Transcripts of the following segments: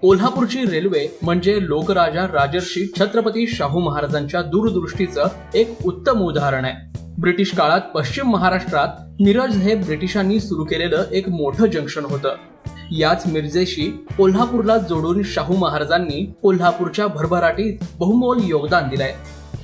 कोल्हापूरची रेल्वे म्हणजे लोकराजा राजर्षी छत्रपती शाहू महाराजांच्या दूरदृष्टीचं एक उत्तम उदाहरण आहे. ब्रिटिश काळात पश्चिम महाराष्ट्रात मिरज हे ब्रिटिशांनी सुरू केलेलं एक मोठं जंक्शन होतं. याच मिरजेशी कोल्हापूरला जोडून शाहू महाराजांनी कोल्हापूरच्या भरभराटीत बहुमोल योगदान दिलंय.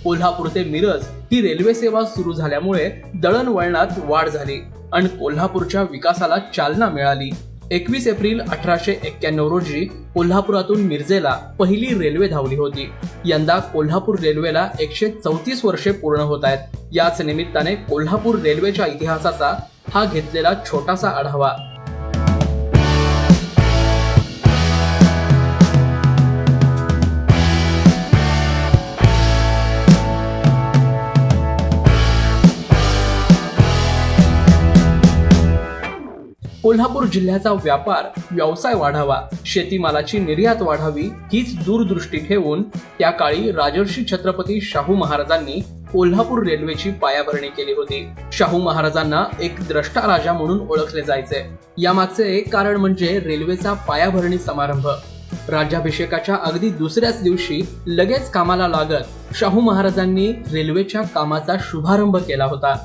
कोल्हापूर ते मिरज ही रेल्वे सेवा सुरू झाल्यामुळे दळणवळणात वाढ झाली आणि कोल्हापूरच्या विकासाला चालना मिळाली. एकवीस एप्रिल अठराशे एक्क्याण्णव रोजी कोल्हापुरातून मिरजेला पहिली रेल्वे धावली होती. यंदा कोल्हापूर रेल्वेला एकशे चौतीस वर्षे पूर्ण होत आहेत. याच निमित्ताने कोल्हापूर रेल्वेच्या इतिहासाचा हा घेतलेला छोटासा आढावा. कोल्हापूर जिल्ह्याचा व्यापार व्यवसाय वाढावा शेतीमालाची निर्यात वाढावी हीच दूरदृष्टी ठेवून त्या काळी राजर्षी छत्रपती शाहू महाराजांनी कोल्हापूर रेल्वेची पायाभरणी केली होती. शाहू महाराजांना एक द्रष्टा राजा म्हणून ओळखले जायचे. यामागचे एक कारण म्हणजे रेल्वेचा पायाभरणी समारंभ. राज्याभिषेकाच्या अगदी दुसऱ्याच दिवशी लगेच कामाला लागत शाहू महाराजांनी रेल्वेच्या कामाचा शुभारंभ केला होता.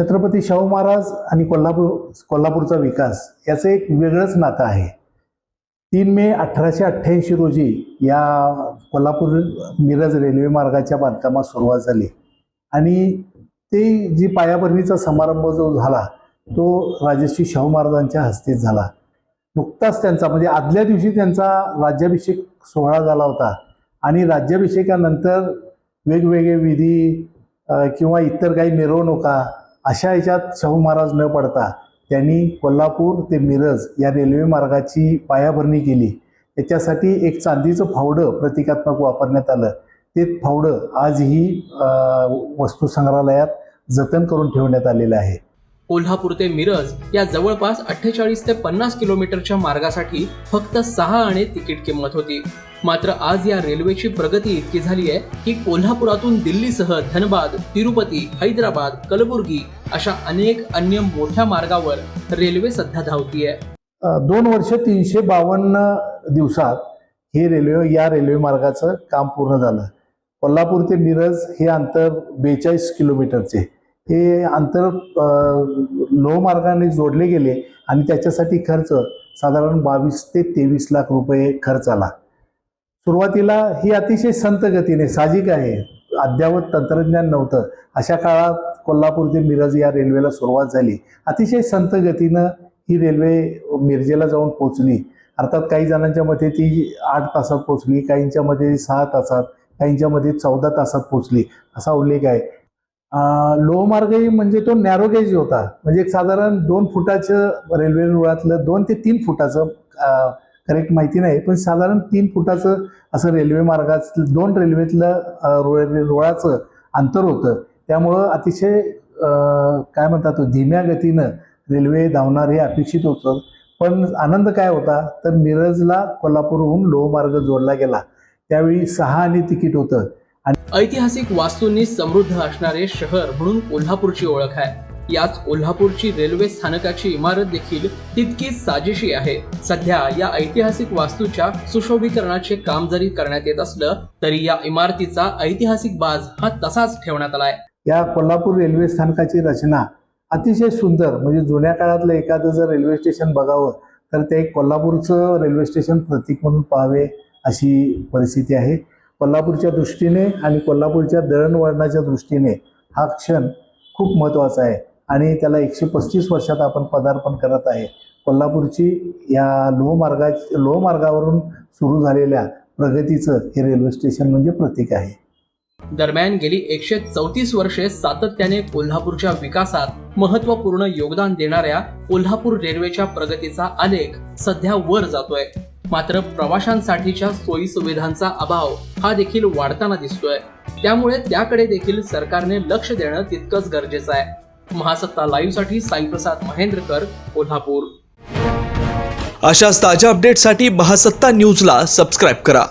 छत्रपती शाहू महाराज आणि कोल्हापूर कोल्हापूरचा विकास याचं एक वेगळंच नातं आहे. तीन मे अठराशे अठ्ठ्याऐंशी रोजी या कोल्हापूर मिरज रेल्वे मार्गाच्या बांधकामास सुरुवात झाली. आणि ते जी पायाभरणीचा समारंभ जो झाला तो राजश्री शाहू महाराजांच्या हस्ते झाला. नुकताच त्यांचा म्हणजे आदल्या दिवशी त्यांचा राज्याभिषेक सोहळा झाला होता. आणि राज्याभिषेकानंतर वेगवेगळे विधी किंवा इतर काही मिरवणुका अशा ह्याच्यात शाहू महाराज न पडता त्यांनी कोल्हापूर ते मिरज या रेल्वे मार्गाची पायाभरणी केली. त्याच्यासाठी एक चांदीचं फावडं प्रतिकात्मक वापरण्यात आलं. ते फावडं आजही वस्तू संग्रहालयात जतन करून ठेवण्यात आलेलं आहे. कोल्हापूर ते मिरज या जवळपास अठ्ठेचाळीस ते पन्नास किलोमीटरच्या मार्गासाठी फक्त सहा आणि तिकीट किंमत होती. मात्र आज या रेल्वेची प्रगती इतकी झाली आहे की कोल्हापुरातून दिल्लीसह धनबाद तिरुपती हैदराबाद कलबुर्गी अशा अनेक अन्य मोठ्या मार्गावर रेल्वे सध्या धावतीये. आहे दोन वर्ष तीनशे बावन्न दिवसात हे रेल्वे या रेल्वे मार्गाचं काम पूर्ण झालं. कोल्हापूर ते मिरज हे अंतर बेचाळीस किलोमीटरचे. हे अंतर लोहमार्गाने जोडले गेले आणि त्याच्यासाठी खर्च साधारण बावीस ते तेवीस लाख रुपये खर्च आला. सुरुवातीला ही अतिशय संत गतीने साहजिक आहे. अद्ययावत तंत्रज्ञान नव्हतं. अशा काळात कोल्हापूर ते मिरज या रेल्वेला सुरुवात झाली. अतिशय संत गतीनं ही रेल्वे मिरजेला जाऊन पोचली अर्थात काही जणांच्या मते ती आठ तासात पोचली काहींच्या मते सहा तासात काहींच्या मते चौदा तासात पोचली असा उल्लेख आहे. लोहमार्गही म्हणजे तो नॅरोगेज होता. म्हणजे एक साधारण दोन फुटाचं रेल्वे रुळातलं दोन ते तीन फुटाचं करेक्ट माहिती नाही पण साधारण तीन फुटाचं असं रेल्वे मार्गाचं दोन रेल्वेतलं रोळाचं अंतर होतं. त्यामुळं अतिशय काय म्हणतात धीम्या गतीनं रेल्वे धावणार हे अपेक्षित होतं. पण आनंद काय होता तर मिरजला कोल्हापूरहून लोहमार्ग जोडला गेला. त्यावेळी सहा आणि तिकीट होतं. ऐतिहासिक वास्तूंनी समृद्ध असणारे शहर म्हणून कोल्हापूरची ओळख आहे. याच कोल्हापूरची रेल्वे स्थानकाची इमारत देखील तितकीच साजेशी आहे. सध्या या ऐतिहासिक वास्तूच्या सुशोभीकरणाचे काम जरी करण्यात येत असलं तरी या इमारतीचा ऐतिहासिक बाज हा तसाच ठेवण्यात आलाय. या कोल्हापूर रेल्वे स्थानकाची रचना अतिशय सुंदर म्हणजे जुन्या काळातलं एखादं जर रेल्वे स्टेशन बघावं तर ते एक कोल्हापूरचं रेल्वे स्टेशन प्रतीक म्हणून पाहावे अशी परिस्थिती आहे. कोल्हापूरच्या दृष्टीने आणि कोल्हापूरच्या दळणवळणाच्या दृष्टीने हा क्षण खूप महत्त्वाचा आहे. आणि त्याला एकशे पस्तीस वर्षात आपण पदार्पण करत आहे. कोल्हापूरची या लोहमार्गा लोहमार्गावरून सुरू झालेल्या प्रगतीचं हे रेल्वे स्टेशन म्हणजे प्रतीक आहे. दरम्यान गेली एकशे चौतीस वर्षे सातत्याने कोल्हापूरच्या विकासात महत्त्वपूर्ण योगदान देणाऱ्या कोल्हापूर रेल्वेच्या प्रगतीचा आलेख सध्या वर जातोय. मात्र प्रवाशांसाठीच्या सोयी सुविधांचा अभाव हा देखील वाढताना दिसतोय. त्यामुळे त्याकडे देखील सरकारने लक्ष देणं तितकंच गरजेचं आहे. महासत्ता लाईव्हसाठी साईप्रसाद महेंद्रकर कोल्हापूर. अशाच ताज्या अपडेटसाठी महासत्ता न्यूजला सबस्क्राईब करा.